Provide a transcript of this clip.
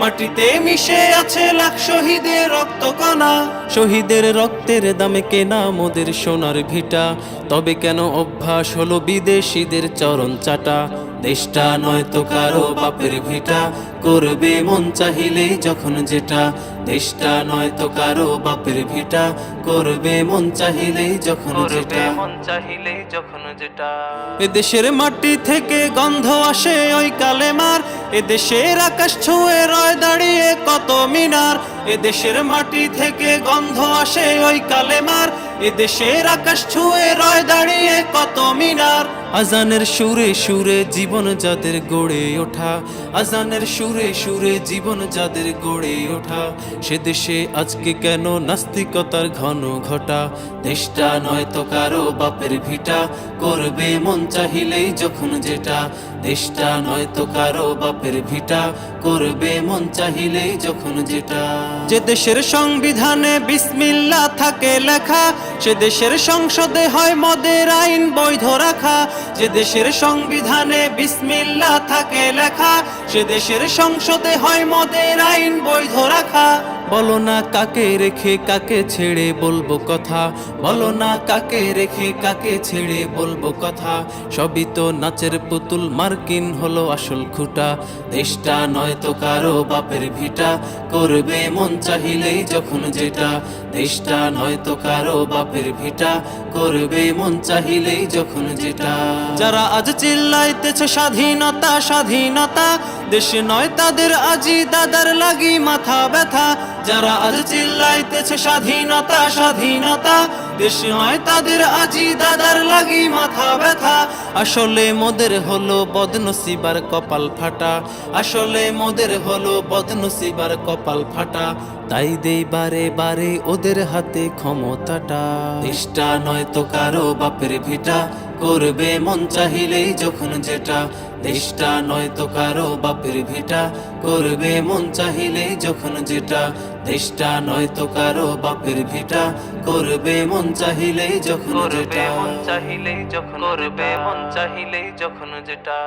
মাটিতে মিশে আছে লাখ শহীদের রক্ত কণা শহীদের রক্তের দামে কেনা মোদের সোনার ভিটা। তবে কেন অভ্যাস হলো বিদেশিদের চরণ চাটা? দেশটা নয়তো কারও বাপের ভিটা। করবে মন চাহিলেই যখন যেটা। দেশটা নয়তো কারও বাপের ভিটা। করবে মন চাহিলেই যখন যেটা। মন চাহিলেই যখন যেটা। এ দেশের মাটি থেকে গন্ধ আসে ওই কালেমার এ দেশের আকাশ ছুঁয়ে রয় দাঁড়িয়ে কত মিনার। এ দেশের মাটি থেকে গন্ধ আসে ওই কালেমার এ দেশের আকাশ ছুঁয়ে রয় দাঁড়িয়ে কত মিনার। আজানের সুরে সুরে জীবন যাদের গড়ে ওঠা, আজানের সুরে সুরে জীবন যাদের গড়ে ওঠা, সে দেশে আজকে কেন নাস্তিকতার ঘন ঘটা? দেশটা নয় তো কারও বাপের ভিটা, করবে মন চাহিলেই যখন যেটা। দেশটা নয় তো কারও বাপের ভিটা, করবে মন চাহিলেই যখন যেটা। যে দেশের সংবিধানে বিসমিল্লা থাকে লেখা, সে দেশের সংসদে হয় মদের আইন বৈধ রাখা। যে দেশের সংবিধানে বিসমিল্লা থাকে লেখা সে দেশের সংসদে হয় মদের আইন বৈধ রাখা। বলো না কাকে রেখে কাকে ছেড়ে বলব কথা? বলো না কাকে রেখে কাকে ছেড়ে বলব কথা? সবই তো নাচের পুতুল, মার্কিন হলো আসল খুঁটা। দেশটা নয় তো কারও বাপের ভিটা, করবে মন চাহিলেই যখন যেটা। দেশটা নয় তো কারও বাপের ভিটা, করবে মন চাহিলেই যখন যেটা। যারা আজ চিল্লাইতেছে স্বাধীনতা স্বাধীনতা দেশে নয় তাদের আজি, দাদার লাগি মাথা ব্যথা। যারা আজ চিল্লাইতেছে স্বাধীনতা স্বাধীনতা, দেশে নয় তাদের আজি, দাদার লাগি মাথা ব্যথা। আসলে মোদের হলো বদনসিবার কপাল ফাটা। আসলে মোদের হলো বদনসিবার কপাল ফাটা। তাই দেই বারে বারে ওদের হাতে ক্ষমতাটা। দেশটা নয়তো কারও বাপের ভিটা। করবে মন চাহিলেই যখন যেটা। দেশটা নয় তো কারও বাপের ভিটা। করবে মন চাহিলেই যখন যেটা। দেশটা নয় তো কারও বাপের ভিটা। করবে মন চাহিলেই যখন যেটা। মন চাহিলেই যখন করবে মন চাহিলেই যখন যেটা।